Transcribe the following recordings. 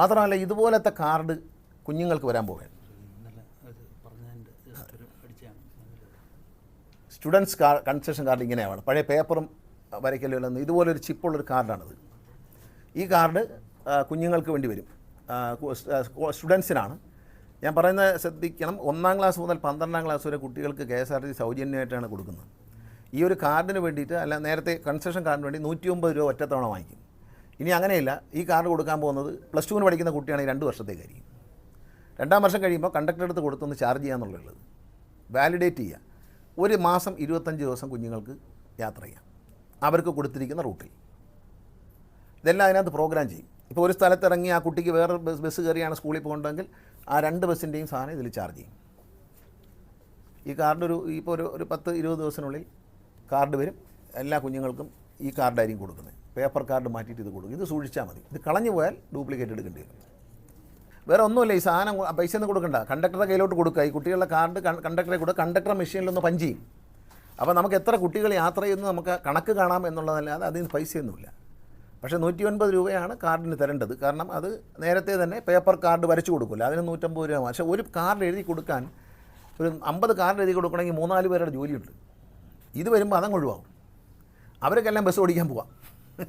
മാത്രമല്ല ഇതുപോലത്തെ കാർഡ് കുഞ്ഞുങ്ങൾക്ക് വരാൻ പോവുകയാണ്. സ്റ്റുഡൻസ് കാർ കൺസെഷൻ കാർഡ് ഇങ്ങനെയാണ്. പഴയ പേപ്പറും വരയ്ക്കലും ഇതുപോലൊരു ചിപ്പുള്ളൊരു കാർഡാണിത്. ഈ കാർഡ് കുഞ്ഞുങ്ങൾക്ക് വേണ്ടി വരും. സ്റ്റുഡൻസിനാണ്. ഞാൻ പറയുന്നത് ശ്രദ്ധിക്കണം. ഒന്നാം ക്ലാസ് മുതൽ പന്ത്രണ്ടാം ക്ലാസ് വരെ കുട്ടികൾക്ക് കെ എസ് ആർ ടി സൗജന്യമായിട്ടാണ് കൊടുക്കുന്നത്. ഈ ഒരു കാർഡിന് വേണ്ടിയിട്ട് അല്ല നേരത്തെ കൺസെഷൻ കാർഡിന് വേണ്ടി നൂറ്റി ഒമ്പത് രൂപ ഒറ്റത്തവണ വാങ്ങിക്കും. ഇനി അങ്ങനെയില്ല ഈ കാർഡ് കൊടുക്കാൻ പോകുന്നത് പ്ലസ് ടുവിന് പഠിക്കുന്ന കുട്ടിയാണെങ്കിൽ രണ്ട് വർഷത്തേക്കായിരിക്കും രണ്ടാം വർഷം കഴിയുമ്പോൾ കണ്ടക്ടർ അടുത്ത് കൊടുത്തൊന്ന് ചാർജ് ചെയ്യാന്നുള്ളത് വാലിഡേറ്റ് ചെയ്യുക ഒരു മാസം ഇരുപത്തഞ്ച് ദിവസം കുഞ്ഞുങ്ങൾക്ക് യാത്ര ചെയ്യാം. അവർക്ക് കൊടുത്തിരിക്കുന്ന റൂട്ടിൽ. ഇതെല്ലാം അതിനകത്ത് പ്രോഗ്രാം ചെയ്യും. ഇപ്പോൾ ഒരു സ്ഥലത്ത് ഇറങ്ങി ആ കുട്ടിക്ക് വേറെ ബസ് ബസ് കയറിയാണ് സ്കൂളിൽ പോകേണ്ടതെങ്കിൽ ആ രണ്ട് ബസ്സിന്റെയും സാധനം ഇതിൽ ചാർജ് ചെയ്യും. ഈ കാർഡ് ഒരു ഇപ്പോൾ ഒരു ഒരു പത്ത് ഇരുപത് ദിവസത്തിനുള്ളിൽ കാർഡ് വരും. എല്ലാ കുഞ്ഞുങ്ങൾക്കും ഈ കാർഡായിരിക്കും കൊടുക്കുന്നത്. പേപ്പർ കാർഡ് മാറ്റിയിട്ട് ഇത് കൊടുക്കും. ഇത് സൂക്ഷിച്ചാൽ മതി. ഇത് കളഞ്ഞു പോയാൽ ഡ്യൂപ്ലിക്കേറ്റ് എടുക്കേണ്ടി വരും. വേറെ ഒന്നുമില്ല. ഈ സാധനം പൈസ ഒന്നും കൊടുക്കണ്ട. കണ്ടക്ടറുടെ കയ്യിലോട്ട് കൊടുക്കുക. ഈ കുട്ടികളുടെ കാർഡ് കണ്ടക്ടറെ കൂടെ കണ്ടക്ടർ മെഷീനിലൊന്ന് പഞ്ച് ചെയ്യും. അപ്പോൾ നമുക്ക് എത്ര കുട്ടികൾ യാത്ര ചെയ്യുന്നു നമുക്ക് കണക്ക് കാണാം എന്നുള്ളതല്ലാതെ അതിന് പൈസയൊന്നുമില്ല. പക്ഷേ നൂറ്റി ഒൻപത് രൂപയാണ് കാർഡിന് തരേണ്ടത്. കാരണം അത് നേരത്തെ തന്നെ പേപ്പർ കാർഡ് വരച്ചു കൊടുക്കില്ല അതിന് നൂറ്റമ്പത് രൂപ പക്ഷേ ഒരു കാർഡ് എഴുതി കൊടുക്കാൻ ഒരു അമ്പത് കാർഡ് എഴുതി കൊടുക്കണമെങ്കിൽ മൂന്നാൽ പേരുടെ ജോലിയുണ്ട്. ഇത് വരുമ്പോൾ അതങ്ങ് ഒഴിവാകും. എല്ലാം ബസ് ഓടിക്കാൻ പോവാം.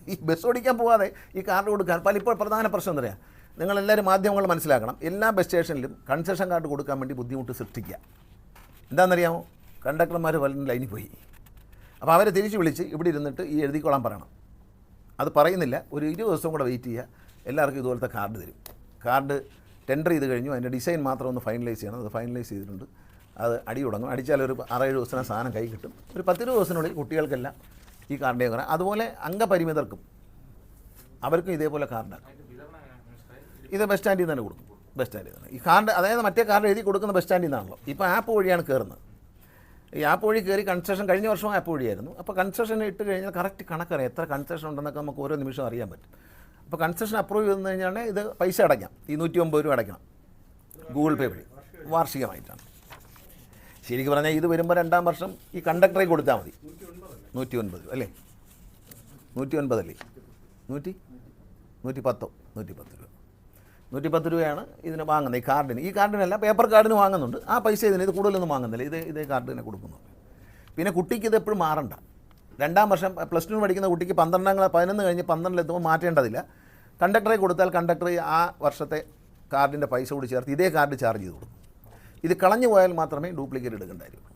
ഈ ബസ് ഓടിക്കാൻ പോകാതെ ഈ കാർഡ് കൊടുക്കാൻ പല ഇപ്പോൾ പ്രധാന പ്രശ്നം എന്താ പറയുക നിങ്ങളെല്ലാവരും മാധ്യമങ്ങൾ മനസ്സിലാക്കണം. എല്ലാ ബസ് സ്റ്റേഷനിലും കൺസെഷൻ കാർഡ് കൊടുക്കാൻ വേണ്ടി ബുദ്ധിമുട്ട് സൃഷ്ടിക്കുക. എന്താണെന്നറിയാമോ? കണ്ടക്ടർമാർ പലരും ലൈനിൽ പോയി. അപ്പോൾ അവരെ തിരിച്ച് വിളിച്ച് ഇവിടെ ഇരുന്നിട്ട് ഈ എഴുതിക്കോളാൻ പറയണം. അത് പറയുന്നില്ല. ഒരു ഇരുപത് ദിവസം കൂടെ വെയിറ്റ് ചെയ്യുക. എല്ലാവർക്കും ഇതുപോലത്തെ കാർഡ് തരും. കാർഡ് ടെൻഡർ ചെയ്ത് കഴിഞ്ഞു. അതിന്റെ ഡിസൈൻ മാത്രം ഒന്ന് ഫൈനലൈസ് ചെയ്യണം. അത് ഫൈനലൈസ് ചെയ്തിട്ടുണ്ട്. അത് അടി തുടങ്ങും. അടിച്ചാൽ ഒരു ആറേഴ് ദിവസത്തിന് സാധനം കൈ കിട്ടും. ഒരു പത്തിരുപത് ദിവസത്തിനുള്ളിൽ കുട്ടികൾക്കെല്ലാം ഈ കാർഡിന്റെ കുറേ അതുപോലെ അംഗപരിമിതർക്കും അവർക്കും ഇതേപോലെ കാർഡാക്കും ഇത് ബസ് സ്റ്റാൻഡിൽ നിന്ന് തന്നെ കൊടുക്കും. ബസ് സ്റ്റാൻഡിൽ നിന്ന് ഈ കാർഡ് അതായത് മറ്റേ കാർഡ് എഴുതി കൊടുക്കുന്ന ബസ് സ്റ്റാൻഡിൽ നിന്നാണല്ലോ. ഇപ്പോൾ ആപ്പ് വഴിയാണ് കയറുന്നത് ഈ ആപ്പ് വഴി കയറി കൺസ്ട്രക്ഷൻ കഴിഞ്ഞ വർഷം ആപ്പ് വഴിയായിരുന്നു. അപ്പോൾ കൺസ്ട്രക്ഷൻ ഇട്ട് കഴിഞ്ഞാൽ കറക്റ്റ് കണക്കറിയാം. എത്ര കൺസ്ട്രക്ഷൻ ഉണ്ടെന്നൊക്കെ നമുക്ക് ഓരോ നിമിഷം അറിയാൻ പറ്റും. അപ്പോൾ കൺസ്ട്രക്ഷൻ അപ്രൂവ് ചെയ്തെന്ന് കഴിഞ്ഞാൽ ഇത് പൈസ അടയ്ക്കാം. ഈ നൂറ്റി ഒമ്പത് രൂപ അടയ്ക്കണം. ഗൂഗിൾ പേ വഴി. വാർഷികമായിട്ടാണ്. ശരിക്കും പറഞ്ഞാൽ ഇത് വരുമ്പോൾ രണ്ടാം വർഷം ഈ കണ്ടക്ടറെ കൊടുത്താൽ മതി. നൂറ്റി ഒൻപത് അല്ലേ? നൂറ്റി ഒൻപതല്ലേ നൂറ്റി? നൂറ്റി പത്തോ നൂറ്റി പത്ത് രൂപ. നൂറ്റി പത്ത് രൂപയാണ് ഇതിന് വാങ്ങുന്നത് ഈ കാർഡിന്. ഈ കാർഡിനല്ല പേപ്പർ കാർഡിന് വാങ്ങുന്നുണ്ട്. ആ പൈസ ഇതിന് ഇത് കൂടുതലൊന്നും വാങ്ങുന്നില്ല. ഇത് ഇതേ കാർഡിന് കൊടുക്കുന്നു. പിന്നെ കുട്ടിക്ക് ഇത് എപ്പോഴും മാറണ്ട. രണ്ടാം വർഷം പ്ലസ് ടു പഠിക്കുന്ന കുട്ടിക്ക് പന്ത്രണ്ടാം ക്ലാസ് പതിനൊന്ന് കഴിഞ്ഞ് പന്ത്രണ്ടിലെത്തുമ്പോൾ മാറ്റേണ്ടതില്ല. കണ്ടക്ടറെ കൊടുത്താൽ കണ്ടക്ടർ ആ വർഷത്തെ കാർഡിന്റെ പൈസ കൂടി ചേർത്ത് ഇതേ കാർഡ് ചാർജ് ചെയ്ത് കൊടുക്കും. ഇത് കളഞ്ഞു പോയാൽ മാത്രമേ ഡ്യൂപ്ലിക്കേറ്റ് എടുക്കേണ്ടായിരിക്കും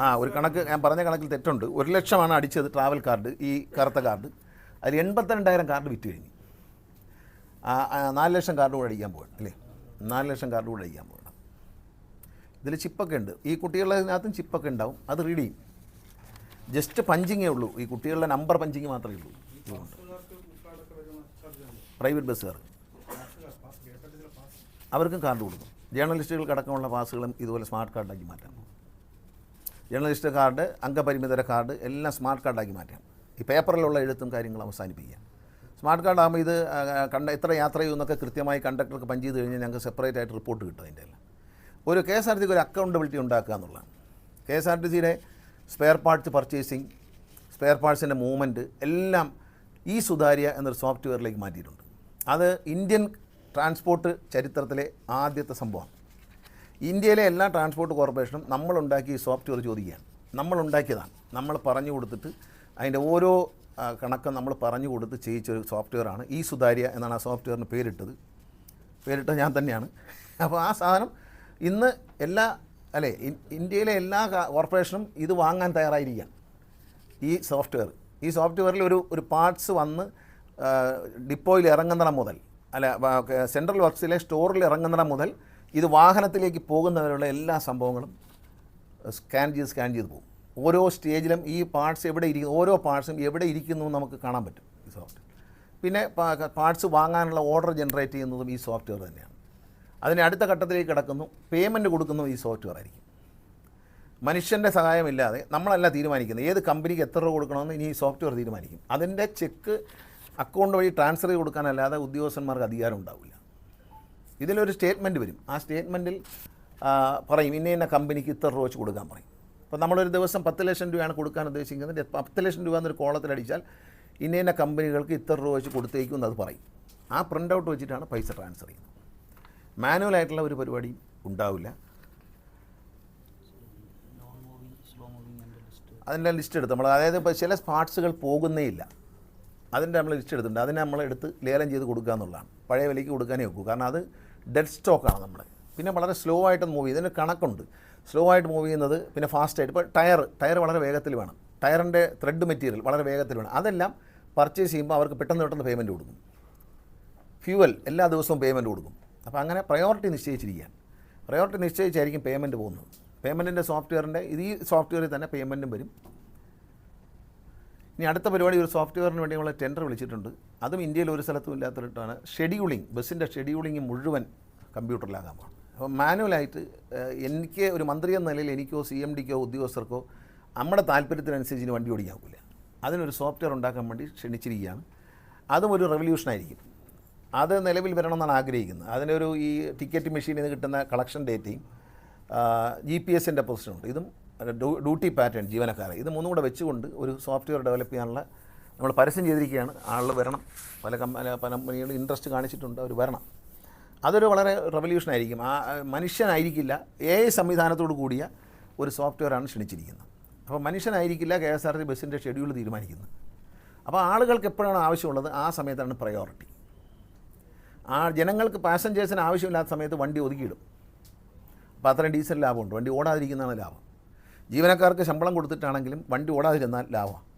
ആ ഒരു കണക്ക് ഞാൻ പറഞ്ഞ കണക്കിൽ തെറ്റുണ്ട്. ഒരു ലക്ഷമാണ് അടിച്ചത് ട്രാവൽ കാർഡ് ഈ കറുത്ത കാർഡ് അതിൽ എൺപത്തിരണ്ടായിരം കാർഡ് വിറ്റ് കഴിഞ്ഞു. നാല് ലക്ഷം കാർഡ് കൂടെ അടിക്കാൻ പോകണം അല്ലേ? നാല് ലക്ഷം കാർഡ് കൂടെ അടിക്കാൻ പോകണം ഇതിൽ ചിപ്പൊക്കെ ഉണ്ട്. ഈ കുട്ടികളുടെ ചിപ്പൊക്കെ ഉണ്ടാവും. അത് റീഡ് ചെയ്യും. ജസ്റ്റ് പഞ്ചിങ്ങേ ഉള്ളൂ. ഈ കുട്ടികളുടെ നമ്പർ പഞ്ചിങ് മാത്രമേ ഉള്ളൂ. ഇതുകൊണ്ട്. പ്രൈവറ്റ് ബസ്സുകാർ അവർക്കും കാർഡ് കൊടുക്കും. ജേർണലിസ്റ്റുകൾക്ക് അടക്കമുള്ള പാസുകളും ഇതുപോലെ സ്മാർട്ട് കാർഡാക്കി മാറ്റാം ജേർണലിസ്റ്റ് കാർഡ് അംഗപരിമിതര കാർഡ് എല്ലാം സ്മാർട്ട് കാർഡാക്കി മാറ്റാം. ഈ പേപ്പറിലുള്ള എഴുത്തും കാര്യങ്ങളും അവസാനിപ്പിക്കുക സ്മാർട്ട് കാർഡ് ആകുമ്പോൾ ഇത് കണ്ട എത്ര യാത്ര ചെയ്യുമെന്നൊക്കെ കൃത്യമായി കണ്ടക്ടർക്ക് പഞ്ച് ചെയ്ത് കഴിഞ്ഞാൽ ഞങ്ങൾക്ക് സെപ്പറേറ്റ് ആയിട്ട് റിപ്പോർട്ട് കിട്ടും അതിന്റെ എല്ലാം. ഒരു കെ എസ് ആർ ടിക്ക് ഒരു അക്കൗണ്ടബിലിറ്റി ഉണ്ടാക്കുക എന്നുള്ളതാണ്. കെ എസ് ആർ ടി സിയുടെ സ്പെയർ പാർട്സ് പർച്ചേസിങ് സ്പെയർ പാർട്സിന്റെ മൂവ്മെന്റ് എല്ലാം ഈ സുതാര്യ എന്നൊരു സോഫ്റ്റ്വെയറിലേക്ക് മാറ്റിയിട്ടുണ്ട്. അത് ഇന്ത്യൻ ട്രാൻസ്പോർട്ട് ചരിത്രത്തിലെ ആദ്യത്തെ സംഭവമാണ്. ഇന്ത്യയിലെ എല്ലാ ട്രാൻസ്പോർട്ട് കോർപ്പറേഷനും നമ്മളുണ്ടാക്കിയ ഈ സോഫ്റ്റ്വെയർ ചോദിക്കുകയാണ്. നമ്മളുണ്ടാക്കിയതാണ്. നമ്മൾ പറഞ്ഞു കൊടുത്തിട്ട് അതിന്റെ ഓരോ കണക്കും നമ്മൾ പറഞ്ഞു കൊടുത്ത് ചെയ്യിച്ചൊരു സോഫ്റ്റ്വെയറാണ്. ഈ സുതാര്യ എന്നാണ് ആ സോഫ്റ്റ്വെയറിന് പേരിട്ടത്. പേരിട്ടത് ഞാൻ തന്നെയാണ്. അപ്പോൾ ആ സാധനം ഇന്ന് എല്ലാ അല്ലേ ഇന്ത്യയിലെ എല്ലാ കോർപ്പറേഷനും ഇത് വാങ്ങാൻ തയ്യാറായിരിക്കുകയാണ്. ഈ സോഫ്റ്റ്വെയർ. ഈ സോഫ്റ്റ്വെയറിൽ ഒരു ഒരു പാർട്സ് വന്ന് ഡിപ്പോയിൽ ഇറങ്ങുന്നിടം മുതൽ അല്ല സെൻട്രൽ വർക്ക്സിലെ സ്റ്റോറിൽ ഇറങ്ങുന്നിടം മുതൽ ഇത് വാഹനത്തിലേക്ക് പോകുന്നവരുള്ള എല്ലാ സംഭവങ്ങളും സ്കാൻ ചെയ്ത് സ്കാൻ ചെയ്ത് പോകും. ഓരോ സ്റ്റേജിലും ഈ പാർട്സ് എവിടെ ഇരിക്കുന്നു ഓരോ പാർട്സും എവിടെ ഇരിക്കുന്നു നമുക്ക് കാണാൻ പറ്റും ഈ സോഫ്റ്റ്വെയർ. പിന്നെ പാർട്സ് വാങ്ങാനുള്ള ഓർഡർ ജനറേറ്റ് ചെയ്യുന്നതും ഈ സോഫ്റ്റ്വെയർ തന്നെയാണ്. അതിന് അടുത്ത ഘട്ടത്തിലേക്ക് കിടക്കുന്നു പേയ്മെന്റ് കൊടുക്കുന്നതും ഈ സോഫ്റ്റ്വെയർ ആയിരിക്കും. മനുഷ്യന്റെ സഹായമില്ലാതെ നമ്മളല്ല തീരുമാനിക്കുന്നത് ഏത് കമ്പനിക്ക് എത്ര രൂപ കൊടുക്കണമെന്ന് ഇനി ഈ സോഫ്റ്റ്വെയർ തീരുമാനിക്കും. അതിന്റെ ചെക്ക് അക്കൗണ്ട് വഴി ട്രാൻസ്ഫർ ചെയ്ത് കൊടുക്കാനല്ലാതെ ഉദ്യോഗസ്ഥന്മാർക്ക് അധികാരം ഉണ്ടാവില്ല. ഇതിലൊരു സ്റ്റേറ്റ്മെന്റ് വരും. ആ സ്റ്റേറ്റ്മെന്റിൽ പറയും ഇന്ന ഇന്ന കമ്പനിക്ക് ഇത്ര രൂപ വെച്ച് കൊടുക്കാൻ പറയും. അപ്പോൾ നമ്മളൊരു ദിവസം പത്ത് ലക്ഷം രൂപയാണ് കൊടുക്കാൻ ഉദ്ദേശിക്കുന്നത്. പത്ത് ലക്ഷം രൂപ എന്നൊരു കോളത്തിലടിച്ചാൽ ഇന്ന ഇന്ന കമ്പനികൾക്ക് ഇത്ര രൂപ വെച്ച് കൊടുത്തേക്കും എന്നത് പറയും. ആ പ്രിന്റ് ഔട്ട് വെച്ചിട്ടാണ് പൈസ ട്രാൻസ്ഫർ ചെയ്യുന്നത്. മാനുവൽ ആയിട്ടുള്ള ഒരു പരിപാടി ഉണ്ടാവില്ല. അതിന്റെ ലിസ്റ്റ് എടുത്ത് നമ്മൾ അതായത് ഇപ്പോൾ ചില പാർട്സുകൾ പോകുന്നേ ഇല്ല. അതിന്റെ നമ്മൾ ലിസ്റ്റ് എടുത്തിട്ടുണ്ട്. അതിനെ നമ്മളെടുത്ത് ലേലം ചെയ്ത് കൊടുക്കുക എന്നുള്ളതാണ് പഴയ വിലയ്ക്ക് കൊടുക്കാനേ വെക്കൂ കാരണം അത് ഡെഡ് സ്റ്റോക്കാണ് നമ്മൾ പിന്നെ വളരെ സ്ലോ ആയിട്ട് മൂവ് ചെയ്യും ഇതിന് കണക്കുണ്ട്. സ്ലോ ആയിട്ട് മൂവ് ചെയ്യുന്നത് പിന്നെ ഫാസ്റ്റായിട്ട് ഇപ്പോൾ ടയർ ടയർ വളരെ വേഗത്തിൽ വേണം. ടയറിന്റെ ത്രെഡ് മെറ്റീരിയൽ വളരെ വേഗത്തിൽ വേണം. അതെല്ലാം പർച്ചേസ് ചെയ്യുമ്പോൾ അവർക്ക് പെട്ടെന്ന് പെട്ടെന്ന് പേയ്മെന്റ് കൊടുക്കും. ഫ്യൂവൽ എല്ലാ ദിവസവും പേയ്മെന്റ് കൊടുക്കും. അപ്പോൾ അങ്ങനെ പ്രയോറിറ്റി നിശ്ചയിച്ചിരിക്കുകയാണ്. പ്രയോറിറ്റി നിശ്ചയിച്ചായിരിക്കും പേയ്മെന്റ് പോകുന്നത്. പേയ്മെന്റിന്റെ സോഫ്റ്റ്വെയറിന്റെ ഈ സോഫ്റ്റ്വെയറിൽ തന്നെ പേയ്മെന്റും വരും. ഇനി അടുത്ത പരിപാടി ഒരു സോഫ്റ്റ്വെയറിന് വേണ്ടിയുള്ള ടെൻഡർ വിളിച്ചിട്ടുണ്ട്. അതും ഇന്ത്യയിൽ ഒരു സ്ഥലത്തും ഇല്ലാത്തിട്ടാണ് ഷെഡ്യൂളിംഗ് ബസ്സിന്റെ ഷെഡ്യൂളിംഗ് മുഴുവൻ കമ്പ്യൂട്ടറിലാകാൻ പോകണം അപ്പോൾ മാനുവലായിട്ട് എനിക്ക് ഒരു മന്ത്രി എന്ന നിലയിൽ എനിക്കോ സി എം ഡിക്കോ ഉദ്യോഗസ്ഥർക്കോ നമ്മുടെ താല്പര്യത്തിനനുസരിച്ച് ഇനി വണ്ടി ഓടിക്കാവില്ല അതിനൊരു സോഫ്റ്റ്വെയർ ഉണ്ടാക്കാൻ വേണ്ടി ക്ഷണിച്ചിരിക്കുകയാണ്. അതും ഒരു റെവല്യൂഷനായിരിക്കും അത് നിലവിൽ വരണമെന്നാണ് ആഗ്രഹിക്കുന്നത്. അതിനൊരു ഈ ടിക്കറ്റ് മെഷീനിൽ നിന്ന് കിട്ടുന്ന കളക്ഷൻ ഡേറ്റയും ജി പി എസിന്റെ പൊസിഷനുണ്ട് ഇതും ഡ്യൂട്ടി പാറ്റേൺ ജീവനക്കാരെ. ഇത് മൂന്നും കൂടെ വെച്ചുകൊണ്ട് ഒരു സോഫ്റ്റ്വെയർ ഡെവലപ്പ് ചെയ്യാനുള്ള നമ്മൾ പരസ്യം ചെയ്തിരിക്കുകയാണ്. ആളുകൾ വരണം. പല കമ്പ പല കമ്പനികളും ഇൻട്രസ്റ്റ് കാണിച്ചിട്ടുണ്ട്. അവർ വരണം. അതൊരു വളരെ റെവല്യൂഷൻ ആയിരിക്കും. ആ ആ, മനുഷ്യനായിരിക്കില്ല. എ ഐ സംവിധാനത്തോട് കൂടിയ ഒരു സോഫ്റ്റ്വെയറാണ് ക്ഷണിച്ചിരിക്കുന്നത്. അപ്പോൾ മനുഷ്യനായിരിക്കില്ല കെ എസ് ആർ ടി ബസ്സിന്റെ ഷെഡ്യൂൾ തീരുമാനിക്കുന്നത്. അപ്പോൾ ആളുകൾക്ക് എപ്പോഴാണ് ആവശ്യമുള്ളത്? ആ സമയത്താണ് പ്രയോറിറ്റി ആ ജനങ്ങൾക്ക് പാസഞ്ചേഴ്സിന് ആവശ്യമില്ലാത്ത സമയത്ത് വണ്ടി ഒതുക്കിയിടും. അപ്പോൾ അത്രയും ഡീസൽ ലാഭമുണ്ട്. വണ്ടി ഓടാതിരിക്കുന്നതാണ് ലാഭം. ജീവനക്കാർക്ക് ശമ്പളം കൊടുത്തിട്ടാണെങ്കിലും വണ്ടി ഓടാതിരുന്നാൽ ലാഭമാണ്